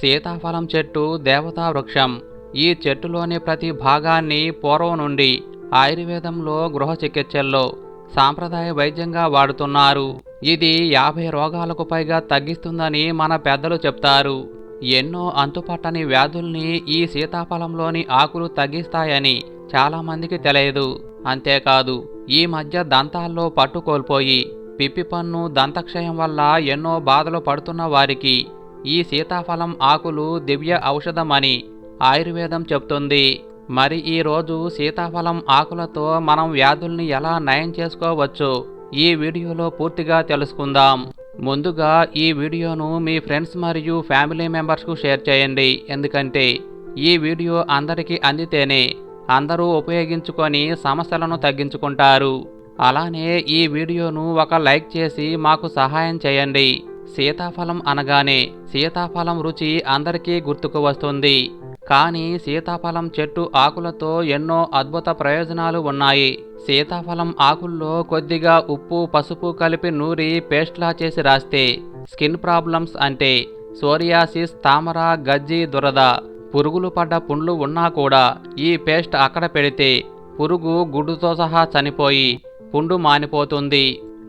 సీతాఫలం చెట్టు దేవతా వృక్షం. ఈ చెట్టులోని ప్రతి భాగాన్ని పూర్వం నుండి ఆయుర్వేదంలో గృహ చికిత్సల్లో సాంప్రదాయ వైద్యంగా వాడుతున్నారు. ఇది యాభై రోగాలకు పైగా తగ్గిస్తుందని మన పెద్దలు చెప్తారు. ఎన్నో అంతుపట్టని వ్యాధుల్ని ఈ సీతాఫలంలోని ఆకులు తగ్గిస్తాయని చాలామందికి తెలియదు. అంతేకాదు ఈ మధ్య దంతాల్లో పట్టు కోల్పోయి పిప్పి పన్ను దంతక్షయం వల్ల ఎన్నో బాధలు పడుతున్న వారికి ఈ సీతాఫలం ఆకులు దివ్య ఔషధమని ఆయుర్వేదం చెప్తుంది మరి ఈరోజు సీతాఫలం ఆకులతో మనం వ్యాధుల్ని ఎలా నయం చేసుకోవచ్చో? ఈ వీడియోలో పూర్తిగా తెలుసుకుందాం. ముందుగా ఈ వీడియోను మీ ఫ్రెండ్స్ మరియు ఫ్యామిలీ మెంబర్స్కు షేర్ చేయండి. ఎందుకంటే ఈ వీడియో అందరికీ అందితేనే అందరూ ఉపయోగించుకొని సమస్యలను తగ్గించుకుంటారు. అలానే ఈ వీడియోను ఒక లైక్ చేసి మాకు సహాయం చేయండి. సీతాఫలం అనగానే సీతాఫలం రుచి అందరికీ గుర్తుకు వస్తుంది. కానీ సీతాఫలం చెట్టు ఆకులతో ఎన్నో అద్భుత ప్రయోజనాలు ఉన్నాయి. సీతాఫలం ఆకుల్లో కొద్దిగా ఉప్పు పసుపు కలిపి నూరి పేస్ట్లా చేసి రాస్తే స్కిన్ ప్రాబ్లమ్స్ అంటే సోరియాసిస్ తామర గజ్జి దురద పురుగులు పడ్డ పుండ్లు ఉన్నా కూడా ఈ పేస్ట్ అక్కడ పెడితే పురుగు గుడ్డుతో సహా చనిపోయి పుండు మానిపోతుంది.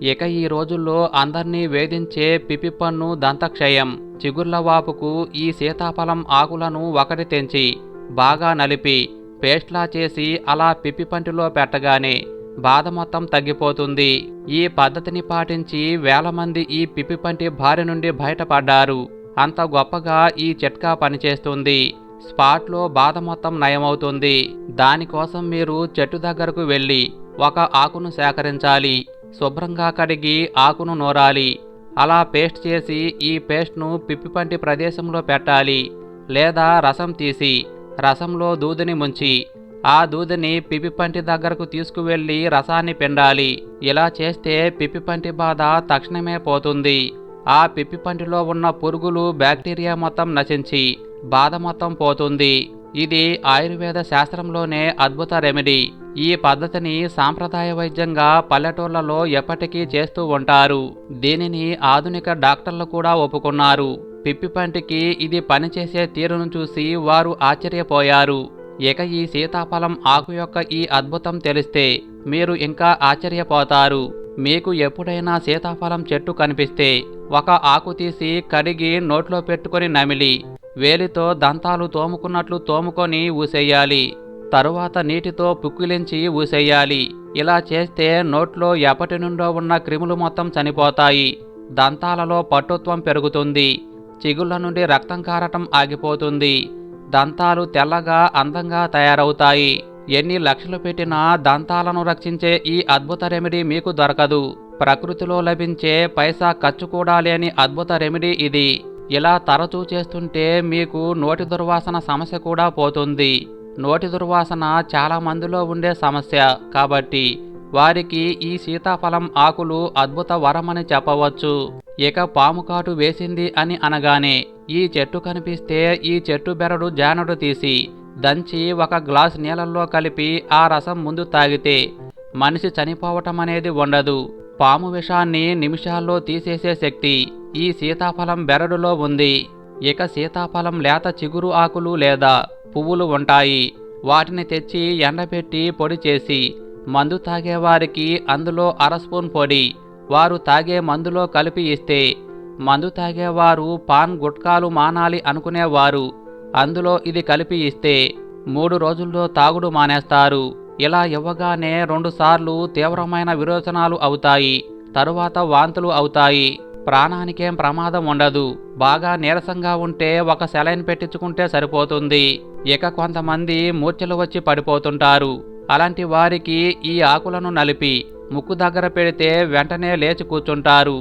ఇక ఈ రోజుల్లో అందర్నీ వేధించే పిపిపన్ను దంతక్షయం. చిగుర్లవాపుకు ఈ సీతాఫలం ఆకులను ఒకటి తెంచి బాగా నలిపి పేస్ట్లా చేసి అలా పిప్పిపంటిలో పెట్టగానే బాధ మొత్తం తగ్గిపోతుంది. ఈ పద్ధతిని పాటించి వేల మంది ఈ పిప్పి భార్య బారి నుండి బయటపడ్డారు. అంత గొప్పగా ఈ చిట్కా పనిచేస్తుంది. స్పాట్లో బాధ మొత్తం నయమవుతుంది. దానికోసం మీరు చెట్టు దగ్గరకు వెళ్ళి ఒక ఆకును సేకరించాలి. శుభ్రంగా కడిగి ఆకును నూరాలి. అలా పేస్ట్ చేసి ఈ పేస్ట్ను పిప్పిపంటి ప్రదేశంలో పెట్టాలి. లేదా రసం తీసి రసంలో దూదిని ముంచి ఆ దూదిని పిప్పిపంటి దగ్గరకు తీసుకువెళ్ళి రసాన్ని పిండాలి. ఇలా చేస్తే పిప్పిపంటి బాధ తక్షణమే పోతుంది. ఆ పిప్పిపంటిలో ఉన్న పురుగులు బ్యాక్టీరియా మొత్తం నశించి బాధ మొత్తం పోతుంది. ఇది ఆయుర్వేద శాస్త్రంలోనే అద్భుత రెమెడీ. ఈ పద్ధతిని సాంప్రదాయ వైద్యంగా పల్లెటూళ్ళలో ఎప్పటికీ చేస్తూ ఉంటారు. దీనిని ఆధునిక డాక్టర్లు కూడా ఒప్పుకున్నారు. పిప్పిపంటికి ఇది పనిచేసే తీరును చూసి వారు ఆశ్చర్యపోయారు. ఇక ఈ సీతాఫలం ఆకు యొక్క ఈ అద్భుతం తెలిస్తే మీరు ఇంకా ఆశ్చర్యపోతారు. మీకు ఎప్పుడైనా సీతాఫలం చెట్టు కనిపిస్తే ఒక ఆకు తీసి కడిగి నోట్లో పెట్టుకుని నమిలి వేలితో దంతాలు తోముకున్నట్లు తోముకొని ఊసేయాలి. తరువాత నీటితో పుక్కిలించి ఊసేయాలి. ఇలా చేస్తే నోట్లో ఎప్పటి నుండో ఉన్న క్రిములు మొత్తం చనిపోతాయి. దంతాలలో పట్టుత్వం పెరుగుతుంది. చిగుళ్ళ నుండి రక్తం కారటం ఆగిపోతుంది. దంతాలు తెల్లగా అందంగా తయారవుతాయి. ఎన్ని లక్షలు పెట్టినా దంతాలను రక్షించే ఈ అద్భుత రెమెడీ మీకు దొరకదు. ప్రకృతిలో లభించే పైసా ఖర్చు కూడా లేని అద్భుత రెమెడీ ఇది. ఇలా తరచూ చేస్తుంటే మీకు నోటి దుర్వాసన సమస్య కూడా పోతుంది. నోటి దుర్వాసన చాలా మందిలో ఉండే సమస్య. కాబట్టి వారికి ఈ సీతాఫలం ఆకులు అద్భుత వరమని చెప్పవచ్చు. ఇక పాము కాటు వేసింది అని అనగానే ఈ చెట్టు కనిపిస్తే ఈ చెట్టు బెరడు జానడు తీసి దంచి ఒక గ్లాస్ నీళ్ళల్లో కలిపి ఆ రసం ముందు తాగితే మనిషి చనిపోవటం అనేది ఉండదు. పాము విషాన్ని నిమిషాల్లో తీసేసే శక్తి ఈ సీతాఫలం బెరడులో ఉంది. ఇక సీతాఫలం లేత చిగురు ఆకులు లేదా పువ్వులు ఉంటాయి. వాటిని తెచ్చి ఎండబెట్టి పొడి చేసి మందు తాగేవారికి అందులో అర స్పూన్ పొడి వారు తాగే మందులో కలిపి ఇస్తే మందు తాగేవారు పాన్ గుట్కాలు మానాలి అనుకునేవారు. అందులో ఇది కలిపి ఇస్తే మూడు రోజుల్లో తాగుడు మానేస్తారు. ఇలా ఇవ్వగానే రెండుసార్లు తీవ్రమైన విరోచనాలు అవుతాయి తరువాత వాంతులు అవుతాయి. ప్రాణానికేం ప్రమాదం ఉండదు. బాగా నీరసంగా ఉంటే ఒక సెలైన్ పెట్టించుకుంటే సరిపోతుంది. ఇక కొంతమంది మూర్ఛలు వచ్చి పడిపోతుంటారు. అలాంటి వారికి ఈ ఆకులను నలిపి ముక్కు దగ్గర పెడితే వెంటనే లేచి కూర్చుంటారు.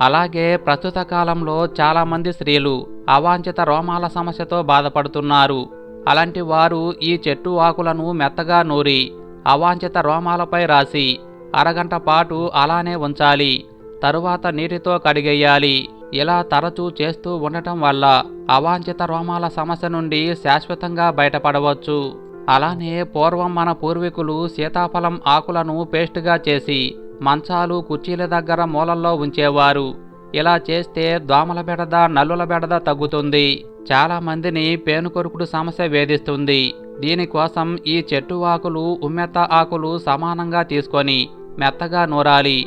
అలాగే ప్రస్తుత కాలంలో చాలామంది స్త్రీలు అవాంఛిత రోమాల సమస్యతో బాధపడుతున్నారు. అలాంటి వారు ఈ చెట్టు ఆకులను మెత్తగా నూరి అవాంఛిత రోమాలపై రాసి అరగంట పాటు అలానే ఉంచాలి. తరువాత నీటితో కడిగేయాలి. ఇలా తరచూ చేస్తూ ఉండటం వల్ల అవాంఛిత రోమాల సమస్య నుండి శాశ్వతంగా బయటపడవచ్చు. అలానే పూర్వం మన పూర్వీకులు సీతాఫలం ఆకులను పేస్టుగా చేసి మంచాలు కుర్చీల దగ్గర మూలల్లో ఉంచేవారు. ఇలా చేస్తే దోమల బెడద నల్లుల బెడద తగ్గుతుంది. చాలామందిని పేనుకొరుకుడు సమస్య వేధిస్తుంది. దీనికోసం ఈ చెట్టు ఆకులు ఉమ్మెత్త ఆకులు సమానంగా తీసుకొని మెత్తగా నూరాలి.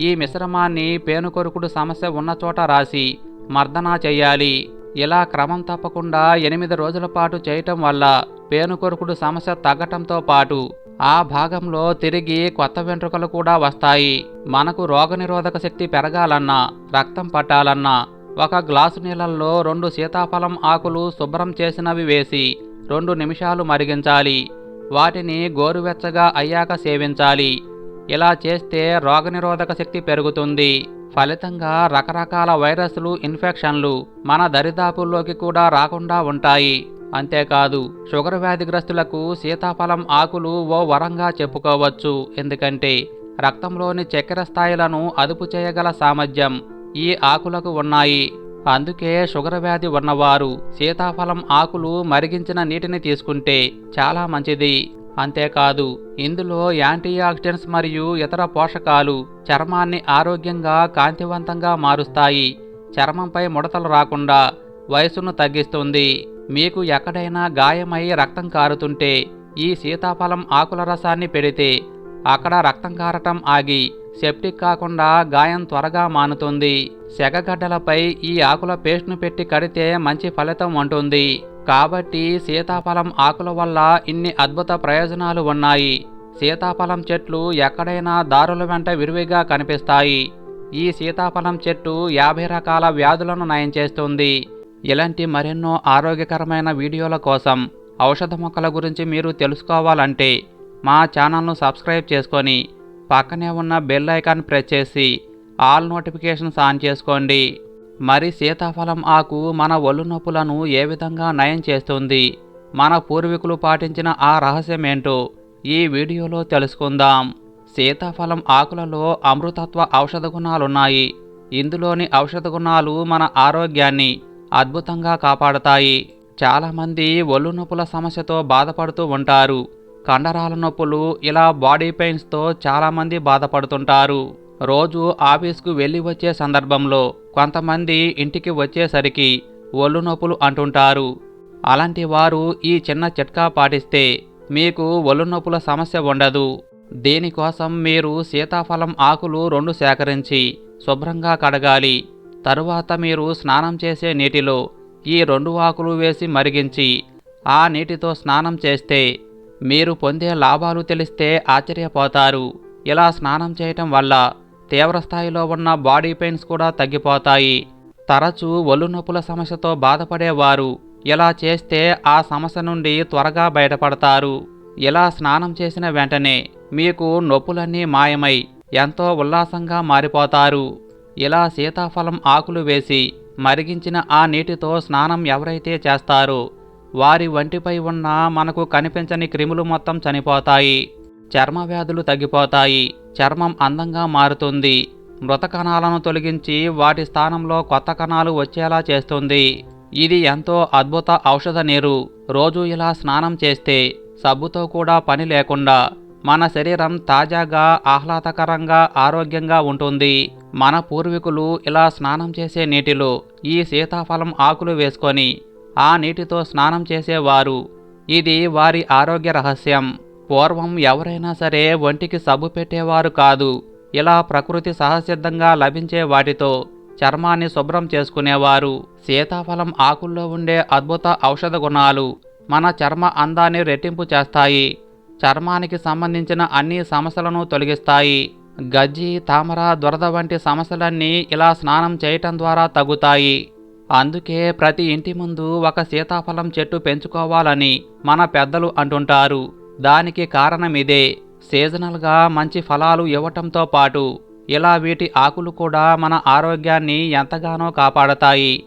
ఈ మిశ్రమాన్ని పేనుకొరుకుడు సమస్య ఉన్న చోట రాసి మర్దనా చేయాలి ఇలా క్రమం తప్పకుండా ఎనిమిది రోజుల పాటు చేయటం వల్ల పేనుకొరుకుడు సమస్య తగ్గటంతో పాటు ఆ భాగంలో తిరిగి కొత్త వెంట్రుకలు కూడా వస్తాయి. మనకు రోగనిరోధక శక్తి పెరగాలన్నా రక్తం పట్టాలన్నా ఒక గ్లాసు నీళ్ళల్లో రెండు సీతాఫలం ఆకులు శుభ్రం చేసినవి వేసి రెండు నిమిషాలు మరిగించాలి. వాటిని గోరువెచ్చగా అయ్యాక సేవించాలి. ఇలా చేస్తే రోగనిరోధక శక్తి పెరుగుతుంది. ఫలితంగా రకరకాల వైరస్లు ఇన్ఫెక్షన్లు మన దరిదాపుల్లోకి కూడా రాకుండా ఉంటాయి. అంతేకాదు షుగర్ వ్యాధిగ్రస్తులకు సీతాఫలం ఆకులు ఓ వరంగా చెప్పుకోవచ్చు. ఎందుకంటే రక్తంలోని చక్కెర స్థాయిలను అదుపు చేయగల సామర్థ్యం ఈ ఆకులకు ఉన్నాయి. అందుకే షుగర్ వ్యాధి ఉన్నవారు సీతాఫలం ఆకులు మరిగించిన నీటిని తీసుకుంటే చాలా మంచిది. అంతేకాదు ఇందులో యాంటీ ఆక్సిడెంట్స్ మరియు ఇతర పోషకాలు చర్మాన్ని ఆరోగ్యంగా కాంతివంతంగా మారుస్తాయి. చర్మంపై ముడతలు రాకుండా వయసును తగ్గిస్తుంది. మీకు ఎక్కడైనా గాయమై రక్తం కారుతుంటే ఈ సీతాఫలం ఆకుల రసాన్ని పెడితే అక్కడ రక్తం కారటం ఆగి సెప్టిక్ కాకుండా గాయం త్వరగా మానుతుంది. సెగగడ్డలపై ఈ ఆకుల పేస్ట్ను పెట్టి కడితే మంచి ఫలితం ఉంటుంది. కాబట్టి సీతాఫలం ఆకుల వల్ల ఇన్ని అద్భుత ప్రయోజనాలు ఉన్నాయి. సీతాఫలం చెట్లు ఎక్కడైనా దారుల వెంట విరివిగా కనిపిస్తాయి. ఈ సీతాఫలం చెట్టు యాభై రకాల వ్యాధులను నయం చేస్తుంది. ఇలాంటి మరెన్నో ఆరోగ్యకరమైన వీడియోల కోసం ఔషధ మొక్కల గురించి మీరు తెలుసుకోవాలంటే మా ఛానల్ను సబ్స్క్రైబ్ చేసుకొని పక్కనే ఉన్న బెల్ ఐకాన్ ప్రెస్ చేసి ఆల్ నోటిఫికేషన్స్ ఆన్ చేసుకోండి. మరి సీతాఫలం ఆకు మన ఒళ్ళు నొప్పులను ఏ విధంగా నయం చేస్తుంది? మన పూర్వీకులు పాటించిన ఆ రహస్యం ఏంటో ఈ వీడియోలో తెలుసుకుందాం. సీతాఫలం ఆకులలో అమృతత్వ ఔషధ గుణాలున్నాయి. ఇందులోని ఔషధ గుణాలు మన ఆరోగ్యాన్ని అద్భుతంగా కాపాడతాయి. చాలామంది ఒళ్ళు నొప్పుల సమస్యతో బాధపడుతూ ఉంటారు. కండరాల నొప్పులు ఇలా బాడీ పెయిన్స్తో చాలామంది బాధపడుతుంటారు. రోజు ఆఫీస్కు వెళ్ళి వచ్చే సందర్భంలో కొంతమంది ఇంటికి వచ్చేసరికి ఒళ్ళు నొప్పులు అంటుంటారు. అలాంటి వారు ఈ చిన్న చిట్కా పాటిస్తే మీకు ఒళ్ళు నొప్పుల సమస్య ఉండదు. దీనికోసం మీరు సీతాఫలం ఆకులు రెండు సేకరించి శుభ్రంగా కడగాలి. తరువాత మీరు స్నానం చేసే నీటిలో ఈ రెండు ఆకులు వేసి మరిగించి ఆ నీటితో స్నానం చేస్తే మీరు పొందే లాభాలు తెలిస్తే ఆశ్చర్యపోతారు. ఇలా స్నానం చేయటం వల్ల తీవ్రస్థాయిలో ఉన్న బాడీ పెయిన్స్ కూడా తగ్గిపోతాయి. తరచూ ఒళ్ళు నొప్పుల సమస్యతో బాధపడేవారు. ఇలా చేస్తే ఆ సమస్య నుండి త్వరగా బయటపడతారు. ఇలా స్నానం చేసిన వెంటనే మీకు నొప్పులన్నీ మాయమై ఎంతో ఉల్లాసంగా మారిపోతారు. ఇలా సీతాఫలం ఆకులు వేసి మరిగించిన ఆ నీటితో స్నానం ఎవరైతే చేస్తారో వారి వంటిపై ఉన్న మనకు కనిపించని క్రిములు మొత్తం చనిపోతాయి. చర్మ వ్యాధులు తగ్గిపోతాయి. చర్మం అందంగా మారుతుంది. మృత కణాలను తొలగించి వాటి స్థానంలో కొత్త కణాలు వచ్చేలా చేస్తుంది. ఇది ఎంతో అద్భుత ఔషధ నీరు. రోజు ఇలా స్నానం చేస్తే సబ్బుతో కూడా పని లేకుండా మన శరీరం తాజాగా ఆహ్లాదకరంగా ఆరోగ్యంగా ఉంటుంది. మన పూర్వీకులు ఇలా స్నానం చేసే నీటిలో ఈ సీతాఫలం ఆకులు వేసుకొని ఆ నీటితో స్నానం చేసేవారు. ఇది వారి ఆరోగ్య రహస్యం. పూర్వం ఎవరైనా సరే ఒంటికి సబ్బు పెట్టేవారు కాదు. ఇలా ప్రకృతి సహసిద్ధంగా లభించే వాటితో చర్మాన్ని శుభ్రం చేసుకునేవారు. సీతాఫలం ఆకుల్లో ఉండే అద్భుత ఔషధ గుణాలు మన చర్మ అందాన్ని రెట్టింపు చేస్తాయి. చర్మానికి సంబంధించిన అన్ని సమస్యలను తొలగిస్తాయి. గజ్జి తామర దురద వంటి సమస్యలన్నీ ఇలా స్నానం చేయటం ద్వారా తగ్గుతాయి. అందుకే ప్రతి ఇంటి ముందు ఒక సీతాఫలం చెట్టు పెంచుకోవాలని మన పెద్దలు అంటుంటారు. దానికి కారణం ఇదే సీజనల్గా మంచి ఫలాలు ఇవ్వటంతో పాటు ఇలా వీటి ఆకులు కూడా మన ఆరోగ్యాన్ని ఎంతగానో కాపాడతాయి.